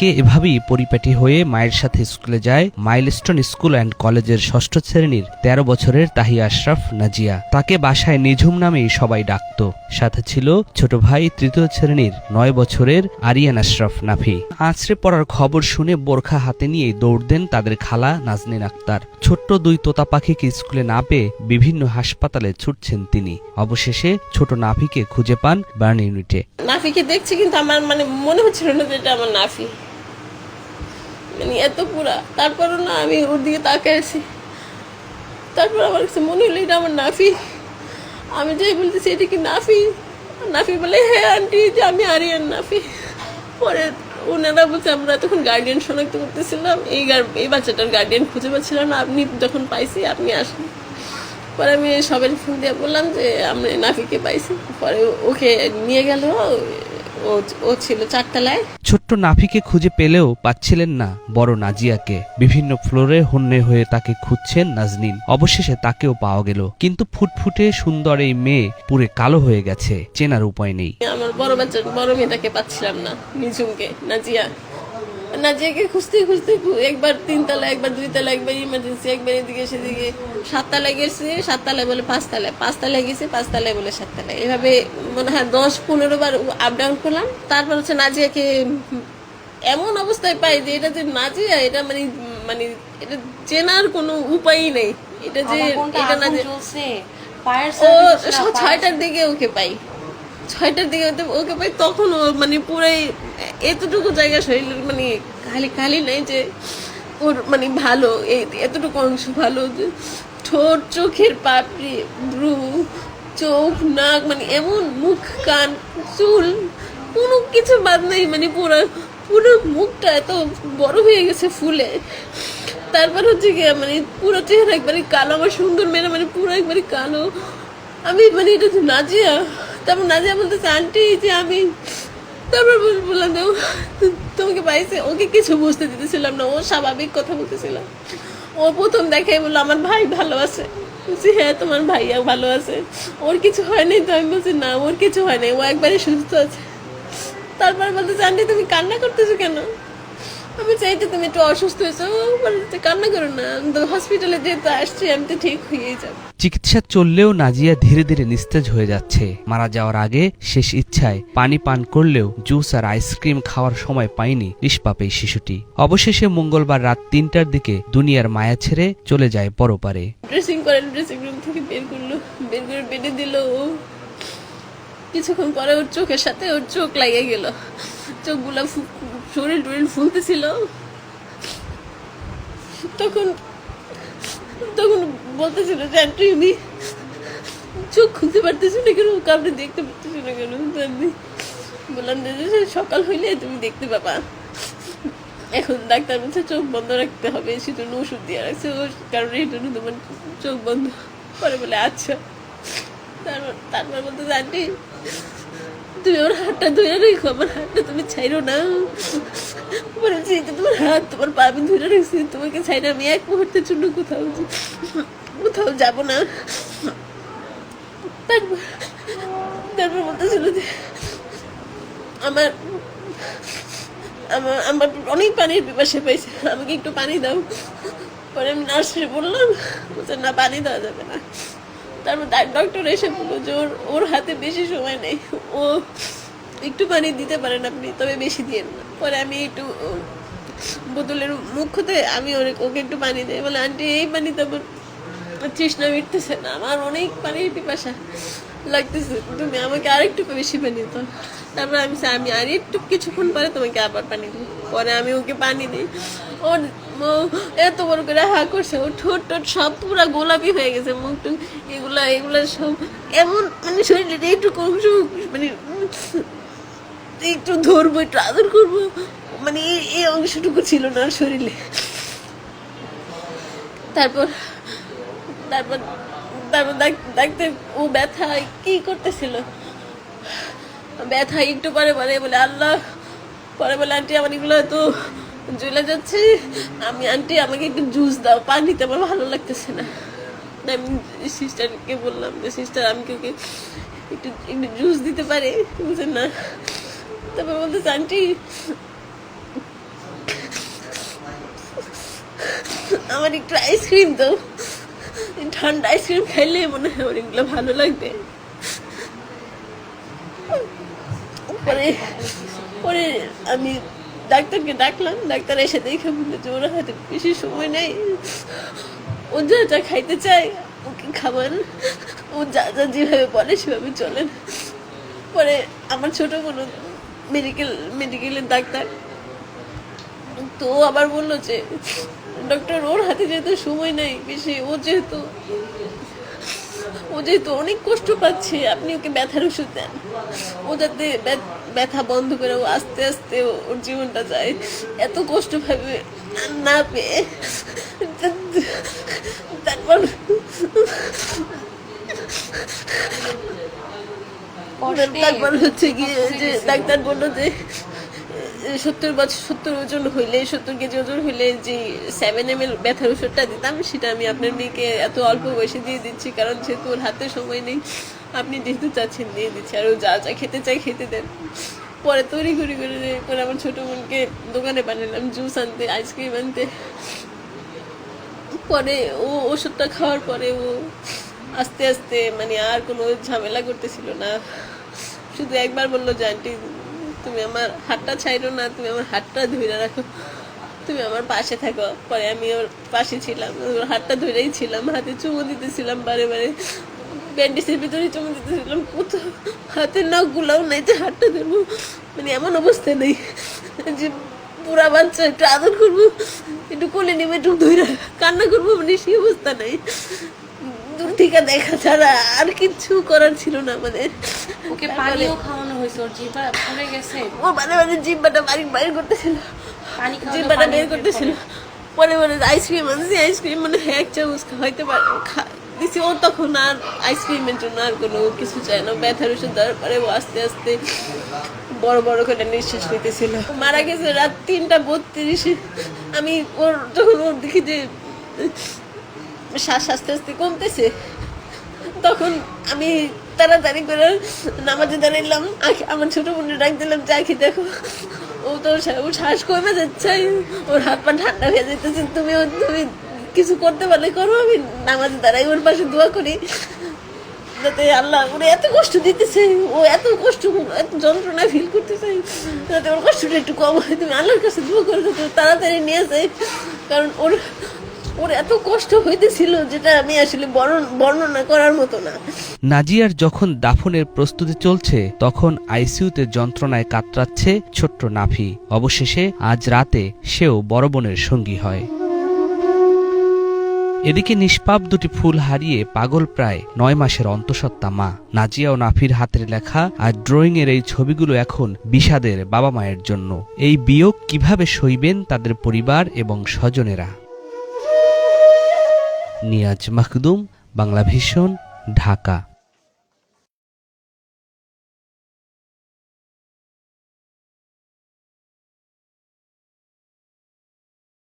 কে এভাবেই পরিপাটি হয়ে মায়ের সাথে স্কুলে যায়? মাইলস্টোন স্কুল অ্যান্ড কলেজের ষষ্ঠ শ্রেণির তেরো বছরের তাহিয়া আশরাফ নাজিয়া। তাকে বাসায় নিঝুম নামেই সবাই ডাকত। সাথে ছিল ছোট ভাই তৃতীয় শ্রেণির নয় বছরের আরিয়ান আশরাফ নাফি। আছড়ে পড়ার খবর শুনে বোরখা হাতে নিয়ে দৌড় দেন তাদের খালা নাজনীন আক্তার। ছোট্ট দুই তোতা পাখিকে স্কুলে না পেয়ে বিভিন্ন হাসপাতালে ছুটছেন তিনি। অবশেষে ছোট নাফিকে খুঁজে পান বার্ন ইউনিটে। নাফিকে দেখছি কিন্তু আমার মানে মনে হচ্ছিল না যে এটা আমার নাফি। মানে এত পুরা। তারপরও না আমি ওর দিকে তাকায় আছি তারপর আমার কাছে মনে হলো এটা আমার নাফি। আমি যাই বলতেছি, এটা কি নাফি? নাফি বলে হ্যাঁ আন্টি যে আমি আরিয়ান নাফি। পরে ওনারা বলছে, আমরা তখন গার্ডিয়ান শনাক্ত করতেছিলাম। এই এই বাচ্চাটার গার্ডিয়ান খুঁজে পাচ্ছিলাম না। আপনি যখন পাইছি, আপনি আসেন। পরে আমি সবাই ফোন দিয়ে বললাম যে আমি নাফিকে পাইছি। পরে ওকে নিয়ে গেল। ও ও ছিল চারতলায়। ছোট্ট নাফিকে খুঁজে পেলেও পাচ্ছিলেন না বড় নাজিয়াকে। বিভিন্ন ফ্লোরে হন্যে হয়ে তাকে খুঁজছেন নাজনীন। অবশেষে তাকেও পাওয়া গেল। কিন্তু ফুটফুটে সুন্দর এই মেয়ে পুরে কালো হয়ে গেছে। চেনার উপায় নেই। আমার বড় বাচ্চা বড় মেয়েটাকে পাচ্ছিলাম না নিজুমকে নাজিয়া। নাজিয়াকে খুঁজতে খুঁজতে একবার তিনতলা একবার দুইতলা একবার ইমার্জেন্সি একবার এদিকে সেদিকে। সাততলায় গেছে সাততলায় বলে পাঁচতলায়। পাঁচতলায় গেছে পাঁচতলায় বলে সাততলায়। এভাবে মনে হয় দশ পনেরো বার আপ ডাউন করলাম। তারপর হচ্ছে নাজিয়াকে এমন অবস্থায় পাই যে এটা যে নাজিয়া এটা মানে মানে এটা চেনার কোনো উপায়ই নেই। এটা যে এটা ছয়টার দিকে ওকে পাই। ছয়টার দিকে ওকে পাই তখন মানে পুরাই এতটুকু জায়গা শরীরের মানে খালি খালি নাই যে ওর মানে ভালো এতটুকু অংশ ভালো যে ঠোঁট, চোখের পাপড়ি ব্রু চোখ, নাক মানে এমন মুখ, কান, চুল, কোনো কিছু বাদ নেই মানে পুরো পুরো মুখটা এত বড় হয়ে গেছে ফুলে। তারপর হচ্ছে কি মানে পুরো চেহারা একবারে কালো, আমার সুন্দর মেয়েরা মানে পুরো একবারে কালো। আমি মানে এটা নাজিয়া, তারপর নাজিয়া বলতেছে, আন্টি যে আমি তারপর বল- বললাম যে, তোমাকে পাইছে ওকে কিছু বুঝতে দিতেছিলাম না ও স্বাভাবিক কথা বলতেছিলাম ও প্রথম দেখাই বলল আমার ভাই ভালো আছে। বলছি হ্যাঁ তোমার ভাইয়া ভালো আছে। ওর কিছু হয় নাই তো? আমি বলছি না ওর কিছু হয় নাই ও একবারে সুস্থ আছে। তারপর বলতেছে আন্টি তুমি কান্না করতেছো কেন? আমি চাইতে তুমি একটু অসুস্থ হয়েছো। বলতে কান্না করো না। হসপিটালে যেহেতু আসছি আমি তো ঠিক হয়েই যাব। চিকিৎসা চললেও নাজিয়া ধীরে ধীরে নিস্তেজ হয়ে যাচ্ছে। মারা যাওয়ার আগে শেষ ইচ্ছায় পানি পান করলেও জুস আর আইসক্রিম খাওয়ার সময় পায়নি নিষ্পাপ এই শিশুটি। অবশেষে মঙ্গলবার রাত তিনটার দিকে দুনিয়ার মায়া ছেড়ে চলে যায় পরপারে। ড্রেসিং করে ড্রেসিং রুম থেকে বের করল। বের করে বেডে দিল ও। কিছুক্ষণ পরে ওর চোখের সাথে ওর চোখ লাগিয়ে গেল। চোখগুলো শরীর টরিল ফুলতেছিল। তখন তখন বলতেছিল যে, আন্টি, আমি চোখ খুলতে পারতেছি না কেন? কাউকে দেখতে পারতেছি না কেন? আমি বললাম যে সকাল হইলে তুমি দেখতে পাবা। এখন ডাক্তার বলছে চোখ বন্ধ রাখতে হবে, সেজন্য ওষুধ দিয়ে রাখছে। কারণে এই জন্য তোমার চোখ বন্ধ পরে বলে আচ্ছা। তারপর তারপর বলতে আন্টি তুমি ওর হাতটা ধরে রেখো, আমার হাতটা তুমি ছাইরো না। বলেছি যে তোমার হাত, তোমার পা আমি ধরে রেখেছি, তোমাকে ছাইরো আমি এক মুহূর্তের জন্য কোথাও কোথাও যাব না। তারপর তারপর বলতেছিল যে, আমার আমার আমার অনেক পানির পিপাসা পাইছে আমাকে একটু পানি দাও। পরে আমি নার্সে বললাম, না, পানি দেওয়া যাবে না। তারপর ডক্টর এসে বলল যে ওর ওর হাতে বেশি সময় নেই। ও একটু পানি দিতে পারেন আপনি, তবে বেশি দিয়ে না পরে আমি একটু বোতলের মুখ হতে আমি ওকে একটু পানি দিই। বলে, আন্টি, এই পানি তো তৃষ্ণা মিটতেছে না। আমার অনেক পানির পিপাসা লাগতেছে। তুমি আমাকে আরেকটু বেশি পানি দাও। তারপর আমি আমি আর একটু কিছুক্ষণ পরে তোমাকে আবার পানি দিই পরে আমি ওকে পানি দিই। ওর ও এত বড় করে হা করছে ওর ঠোঁট টোট সব পুরো গোলাপি হয়ে গেছে, মুখ টুক এগুলা এগুলা সব এমন মানে শরীরের এইটুকু অংশ মানে একটু ধরবো, একটু আদর করব মানে এই অংশটুকু ছিল না শরীরে। তারপর তারপর তারপর দেখতে ও ব্যথা কি করতেছিল? ব্যথা একটু পরে পরে বলে, আল্লাহ পরে বলে, আন্টি, আমার এগুলো তো জ্বলে যাচ্ছে। আমি, আন্টি, আমাকে একটু জুস দাও। পানিতে আমার ভালো লাগতেছে না। আমি সিস্টারকে বললাম যে সিস্টার আমি কি ওকে একটু একটু জুস দিতে পারে? বুঝে না। তারপর বলতেছে, আন্টি, আমার একটু আইসক্রিম তো ঠান্ডা আইসক্রিম খাইলে মনে হয় আমার এগুলো ভালো লাগবে। পরে পরে আমি ডাক্তারকে ডাকলাম, ডাক্তার এসে দেখে বলল যে ওরা হয়তো বেশি সময় নেই। ও যা যা খাইতে চায়, ওকে খাবার। ও যা যা যেভাবে বলে সেভাবে চলেন পরে আমার ছোট কোনো মেডিকেল মেডিকেলের ডাক্তার। তো আবার বলল যে ডক্টর ওর হাতে যেহেতু সময় নেই, বেশি ও যেহেতু ও যেহেতু অনেক কষ্ট পাচ্ছে, আপনি ওকে ব্যথার ওষুধ দেন। ও যাতে ব্যথ- বন্ধ করে ও আস্তে আস্তে ওর জীবনটা যায়। এত কষ্ট ভাবে না পেয়ে। তারপর তারপর হচ্ছে গিয়ে যে ডাক্তার বলল যে সত্তর বছর সত্তর ওজন হইলে, সত্তর কেজি ওজন হইলে যে সেভেন এম এল ব্যথার ওষুধটা দিতাম, সেটা আমি আপনার মেয়েকে এত অল্প বয়সে দিয়ে দিচ্ছি, কারণ যেহেতু ওর হাতে সময় নেই, আপনি যেহেতু চাচ্ছেন দিয়ে দিচ্ছি, আর ও যা যা খেতে চাই খেতে দেন। পরে তৈরি করি করে করে আমার ছোট বোনকে দোকানে বানালাম, জুস আনতে, আইসক্রিম আনতে। পরে ও ওষুধটা খাওয়ার পরে ও আস্তে আস্তে মানে আর কোনো ঝামেলা করতেছিল না। শুধু একবার বলল যে, আন্টি তুমি আমার হাতটা ছাইরো না, তুমি আমার হাতটা ধরে রাখো। তুমি আমার পাশে থাকো। পরে আমি ওর পাশে ছিলাম, ওর হাতটা ধরেই ছিলাম, হাতে চুমু দিতেছিলাম বারে বারে। ব্যান্ডেজের ভিতরে চুমু দিতেছিলাম, কোথাও হাতের নখগুলাও নাই যে হাতটা ধরবো। মানে এমন অবস্থা নেই যে পুরা বাচ্চা একটু আদর করব, একটু কোলে নেবে, একটু ধরে কান্না করব মানে সেই অবস্থা নেই। দূর থেকে দেখা ছাড়া আর কিচ্ছু করার ছিল না আমাদের। ওকে পানিও ওর জিভা পড়ে গেছে। ও মানে মানে জিব্বাটা বাড়ি বাইর করতেছিল। পানি বের করতেছিল। পরে আইসক্রিম আনছি আইসক্রিম মানে এক চামচ খাইতে পারে। দিছি ও তখন আর আইসক্রিমের জন্য আর কোনো কিছু চায় না। ব্যথার ওষুধ দেওয়ার পরে ও আস্তে আস্তে বড় বড় করে নিঃশ্বাস নিতেছিল। মারা গেছে রাত তিনটা বত্রিশে। আমি ওর যখন ওর দেখি যে শ্বাস আস্তে আস্তে কমতেছে তখন আমি তাড়াতাড়ি করে নামাজে দাঁড়াইলাম। আমার ছোট বোনের ডাক দিলাম, যে আখি, দেখো। ও তো ও শ্বাস কমে যাচ্ছে। ওর হাত পা ঠান্ডা হয়ে যেতেছে তুমি তুমি কিছু করতে পারলে করো, আমি নামাজে দাঁড়াই, ওর পাশে দোয়া করি। যাতে আল্লাহ ওরে এত কষ্ট দিতেছে, ও এত কষ্ট, এত যন্ত্রণা ফিল করতেছে, যাতে ওর কষ্টটা একটু কম হয়। তুমি আল্লাহর কাছে দোয়া করে তাড়াতাড়ি নিয়ে যায়। কারণ ওর ওর এত কষ্ট হইতেছিল যেটা আমি আসলে বর্ণনা করার মতো না। নাজিয়ার যখন দাফনের প্রস্তুতি চলছে, তখন আইসিইউতে যন্ত্রণায় কাতরাচ্ছে ছোট্ট নাফি। অবশেষে আজ রাতে সেও বড় বোনের সঙ্গী হয়। এদিকে নিষ্পাপ দুটি ফুল হারিয়ে পাগল প্রায় নয় মাসের অন্তঃসত্ত্বা মা। নাজিয়া ও নাফির হাতের লেখা আর ড্রয়িং এর এই ছবিগুলো এখন বিষাদের বাবা মায়ের জন্য। এই বিয়োগ কীভাবে সইবেন তাদের পরিবার এবং স্বজনেরা? নিয়াজ মাহদুম বাংলা ভীষণ ঢাকা।